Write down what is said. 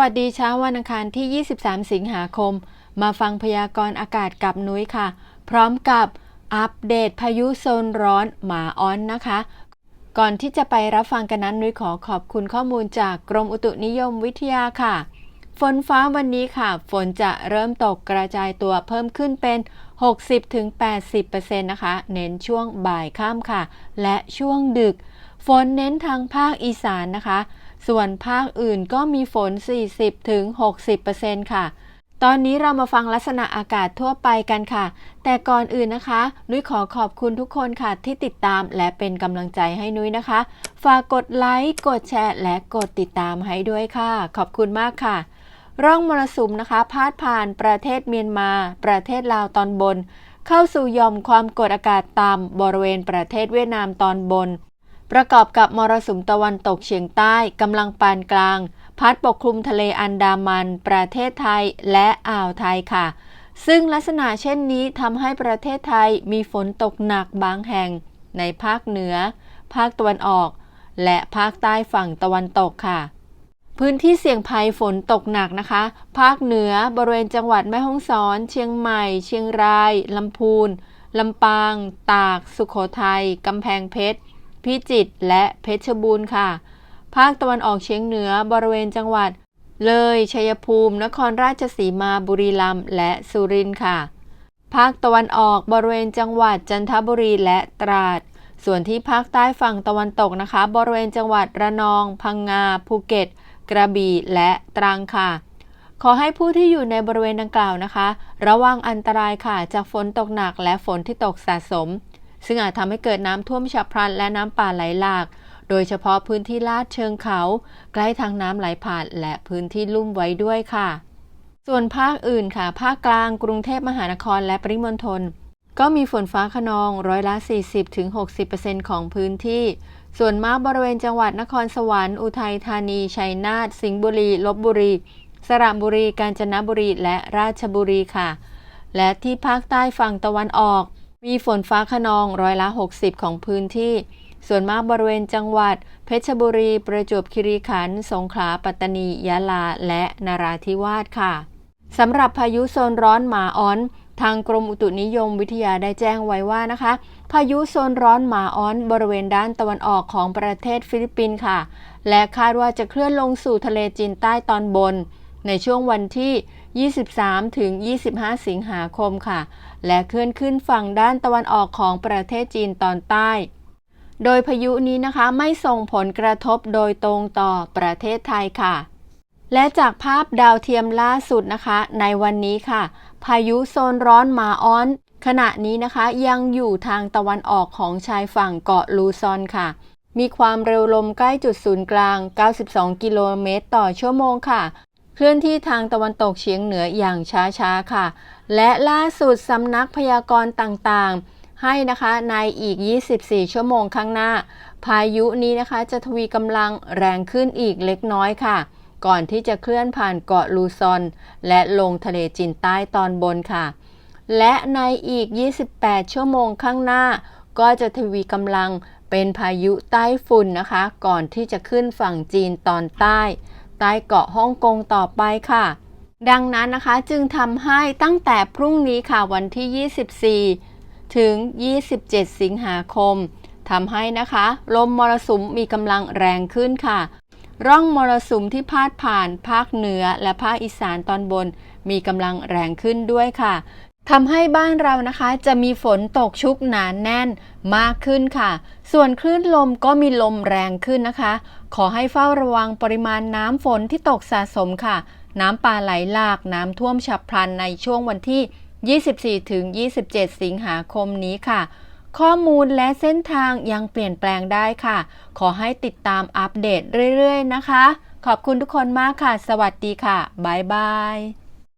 วัสดีเช้าวันอังคารที่ 23 สิงหาคม มาฟังพยากรณ์อากาศกับนุ้ยค่ะ พร้อมกับอัปเดตพายุโซนร้อนหมาอ้อนนะคะ ก่อนที่จะไปรับฟังกันนั้นนุ้ยขอขอบคุณข้อมูลจากกรมอุตุนิยมวิทยาค่ะ ฝนฟ้าวันนี้ค่ะ ฝนจะเริ่มตกกระจายตัวเพิ่มขึ้นเป็น 60-80%นะคะ เน้นช่วงบ่ายค่ำค่ะ และช่วงดึก ฝนเน้นทางภาคอีสานนะคะ ส่วนภาคอื่นก็มีฝน 40-60%ค่ะ ตอนนี้เรามาฟังลักษณะอากาศทั่วไปกันค่ะ แต่ก่อนอื่นนะคะ นุ้ยขอขอบคุณทุกคนค่ะที่ติดตามและเป็นกำลังใจให้นุ้ยนะคะ ฝากกดไลค์ กดแชร์ และกดติดตามให้ด้วยค่ะ ขอบคุณมากค่ะร่องมรสุมนะคะ พาดผ่านประเทศเมียนมา ประเทศลาวตอนบน เข้าสู่ย่อมความกดอากาศต่ำบริเวณประเทศเวียดนามตอนบน ประกอบกับมรสุมตะวันตกเฉียงใต้กำลังปานกลาง พัดปกคลุมทะเลอันดามัน ประเทศไทยและอ่าวไทยค่ะ ซึ่งลักษณะเช่นนี้ทำให้ประเทศไทยมีฝนตกหนักบางแห่ง ในภาคเหนือ ภาคตะวันออก และภาคใต้ฝั่งตะวันตกค่ะพื้นที่เสี่ยงภัยฝนตกหนักนะคะ ภาคเหนือบริเวณจังหวัดแม่ฮ่องสอน เชียงใหม่ เชียงราย ลำพูน ลำปาง ตาก สุขโขทัย กำแพงเพชร พิจิตรและเพชรบูรณ์ค่ะ ภาคตะวันออกเฉียงเหนือบริเวณจังหวัด เลยชัยภูมิ นครราชสีมาบุรีรัมย์และสุรินทร์ค่ะ ภาคตะวันออกบริเวณจังหวัดจันทบุรีและตราด ส่วนที่ภาคใต้ฝั่งตะวันตกนะคะ บริเวณจังหวัดระนอง พังงา ภูเก็ต กระบี่และตรังค่ะขอให้ผู้ที่อยู่ในบริเวณดังกล่าวนะคะ ระวังอันตรายค่ะ จากฝนตกหนักและฝนที่ตกสะสม ซึ่งอาจทำให้เกิดน้ำท่วมฉับพลันและน้ำป่าไหลหลาก โดยเฉพาะพื้นที่ลาดเชิงเขา ใกล้ทางน้ำไหลผ่านและพื้นที่ลุ่มไว้ด้วยค่ะ ส่วนภาคอื่นค่ะ ภาคกลางกรุงเทพมหานครและปริมณฑลก็มีฝนฟ้าขนองร้อยละ 40-60%ของพื้นที่ ส่วนมากบริเวณจังหวัดนครสวรรค์ อุทัยธานี ชัยนาท สิงห์บุรี ลบบุรี สระบุรี กาญจนบุรี และราชบุรีค่ะ และที่ภาคใต้ฝั่งตะวันออก มีฝนฟ้าขนองร้อยละ 60 ของพื้นที่ ส่วนมากบริเวณจังหวัด เพชรบุรี ประจวบคีรีขันธ์ สงขลา ปัตตานี ยะลา และนราธิวาสค่ะ สำหรับพายุโซนร้อนหมาอ้อน ทางกรมอุตุนิยมวิทยาได้แจ้งไว้ว่านะคะ พายุโซนร้อนหมาอ้อน บริเวณด้านตะวันออกของประเทศฟิลิปปินส์ค่ะ และคาดว่าจะเคลื่อนลงสู่ทะเลจีนใต้ตอนบน ในช่วงวันที่ 23 ถึง 25 สิงหาคมค่ะ และเคลื่อนขึ้นฝั่งด้านตะวันออกของประเทศจีนตอนใต้ โดยพายุนี้นะคะไม่ส่งผลกระทบโดยตรงต่อประเทศไทยค่ะ และจากภาพดาวเทียมล่าสุดนะคะ ในวันนี้ค่ะ พายุโซนร้อนหมาอ้อน ขณะนี้นะคะยังอยู่ทางตะวันออกของชายฝั่งเกาะลูซอนค่ะมีความเร็วลมใกล้จุดศูนย์กลาง 92 กิโลเมตรต่อชั่วโมงค่ะ ลื่อนที่ทางตะวันตกเฉียงเหนืออย่างช้าๆค่ะ และล่าสุดสำนักพยากรณ์ต่างๆ ให้นะคะในอีก 24 ชั่วโมงข้างหน้า พายุนี้นะคะจะทวีกำลังแรงขึ้นอีกเล็กน้อยค่ะ ก่อนที่จะเคลื่อนผ่านเกาะลูซอน และลงทะเลจีนใต้ตอนบนค่ะ และในอีก 28 ชั่วโมงข้างหน้า ก็จะทวีกำลังเป็นพายุใต้ฝุ่นนะคะ ก่อนที่จะขึ้นฝั่งจีนตอนใต้ ใต้เกาะฮ่องกงต่อไปค่ะ ดังนั้นนะคะจึงทำให้ตั้งแต่พรุ่งนี้ค่ะวันที่ 24 ถึง 27 สิงหาคมทำให้นะคะลมมรสุมมีกำลังแรงขึ้นค่ะ ร่องมรสุมที่พาดผ่านภาคเหนือและภาคอีสานตอนบนมีกำลังแรงขึ้นด้วยค่ะ ทำให้บ้านเรานะคะจะมีฝนตกชุกหนานแน่นมากขึ้นค่ะ ส่วนคลื่นลมก็มีลมแรงขึ้นนะคะ ขอให้เฝ้าระวังปริมาณน้ำฝนที่ตกสะสมค่ะ น้ำป่าไหลหลากน้ำท่วมฉับพลันในช่วงวันที่ 24 ถึง 27 สิงหาคมนี้ค่ะ ข้อมูลและเส้นทางยังเปลี่ยนแปลงได้ค่ะ ขอให้ติดตามอัปเดตเรื่อยๆนะคะ ขอบคุณทุกคนมากค่ะ สวัสดีค่ะบ๊ายบาย